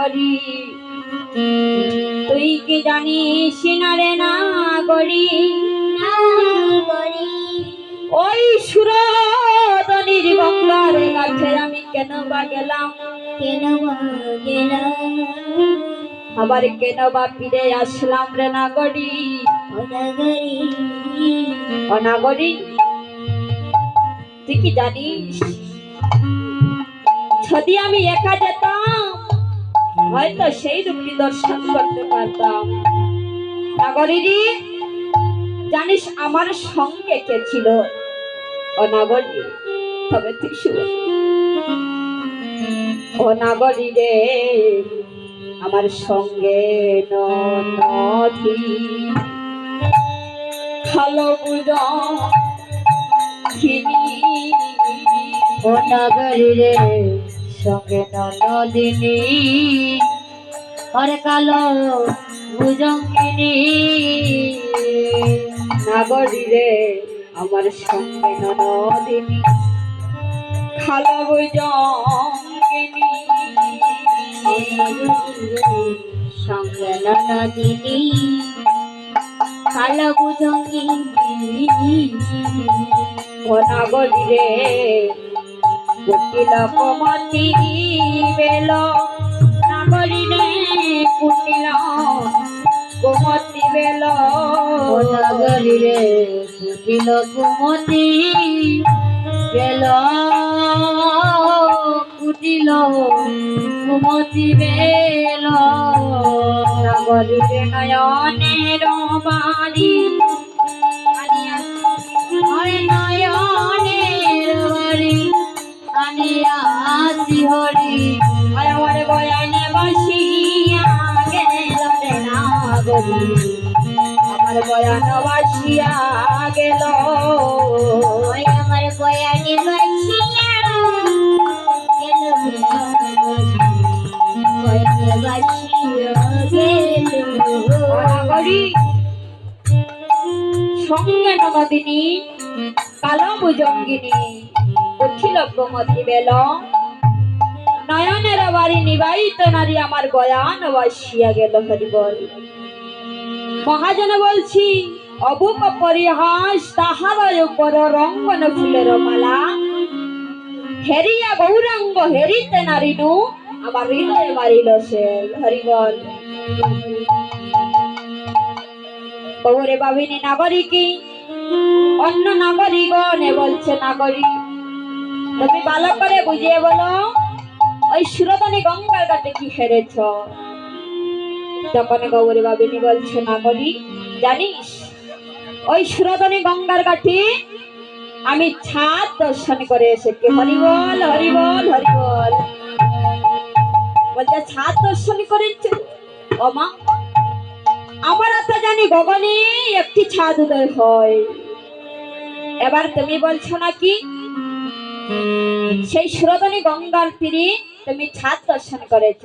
নাগরি তুই কি জানিস না রে নাগরি ওই সুরদনির গঙ্গার কাছে আমি কেন বা গেলাম? কেন আবার কেন বা ফিরে আসলাম রে নাগরি? অনাগরি তুই কি জানিস? যদি আমি একা যেতাম হয়তো সেই রূপটি দর্শন করতে পারতাম। নাগরিরি জানিস আমার সঙ্গে কে ছিল? অনাগরি তবে তুই শুভ অনাগরি রে, আমার সঙ্গে নথি খালো ও নগরী রে সঙ্গে নদিনী ওরে কালো ভুজঙ্গিনী। নাগরি রে, আমার সঙ্গে নদিনী খালো রে সঙ্গে নদিনী কালো ভুজঙ্গিনী। ও নাগরি রে কুটিল কমতি বেল, নাগরি রে কুটিল কমতি বেল, ও নগরী রে কুটিল কুমতি বেল, কুটিল কুমতি বেল, নাগরি রে নয়নের বাড়ি আমার বয়ান বাসিয়া গেল আমার বয়ানি বাসিয়া গেল বয়ানি বাসিয়া গেল সঙ্গে নমদিনী কালো ভুজঙ্গিনী উঠিল প্রমতি বেল। নয়নের বাড়ি নিবাইত নারী আমার বয়ান বাসিয়া গেল হরিবল। মহাজন বলছি অবুক পরিহাস তাহার উপর রঙ্গন ফুলের মালা। হেরিয়া গৌরাঙ্গ হেরিতে নারিনু, আমার হৃদয়ে মারিল সে, হরিবল। কবরে বাবিনী নাগরিকী, অন্য নাগরিকগণে বলছে নাগরিক তুমি ভালো করে বুঝিয়ে বলো, ওই সুরদানি গঙ্গার ঘাটে কি হেরেছ? তখন গৌরী বাবিনী বলছে নাগরিক জানিস? ওই সুরদানি গঙ্গার ঘাটে আমি ছাদ দর্শন করে এসেছি। হরিবল হরিবল হরিবল। বলছে, ছাদ দর্শন করেছে? ও মা, আমরা তো জানি গগনে একটি ছাদ উদয় হয়। এবার তুমি বলছো নাকি, সেই সুরদনী গঙ্গার তীরে তুমি ছাদ দর্শন করেছ?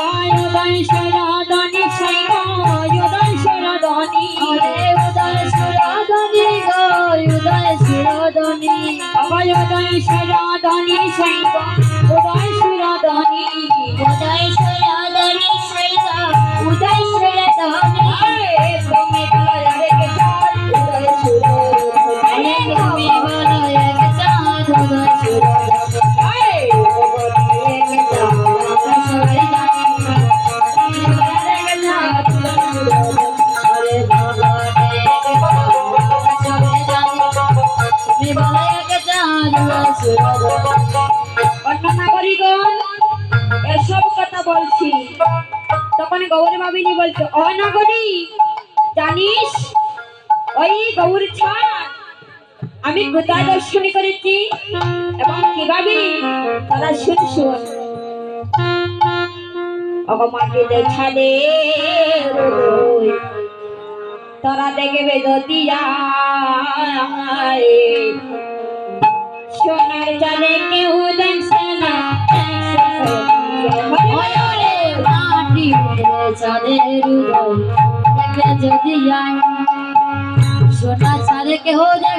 বায় উদয় সুরদনী সেই উদয় সুরদনী হরে উদয় সুরদনি গো উদয় সুরদনি অভয় উদয় সুরদনী সেই কামিনী বলতো অনগরী জানিস? ওই গৌর আমি গোতা দর্শন করেছি এবং কীভাবে তারা শুন শুন অগমাকে দেখা দে তারা দেখে বেদিয়া সোনার জানে কেউ দেখছে না। सुना सारे के हो जाए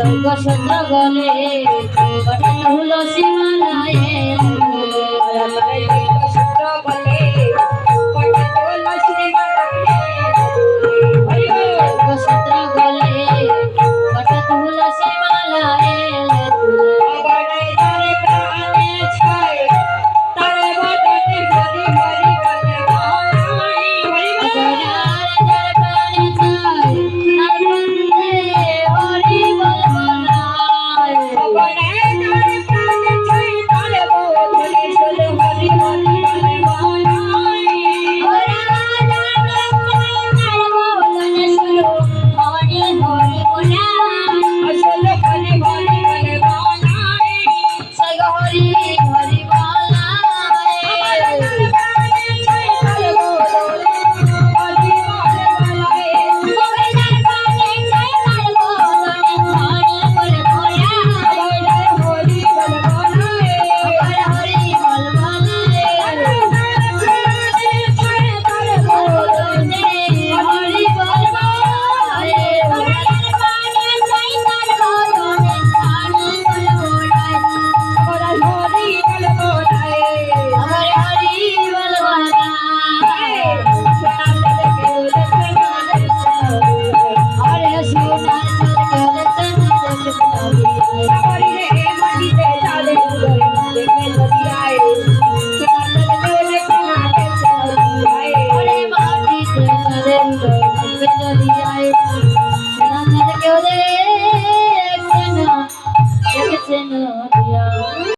লঙ্ক সত্য গলে গঠিত সীমা।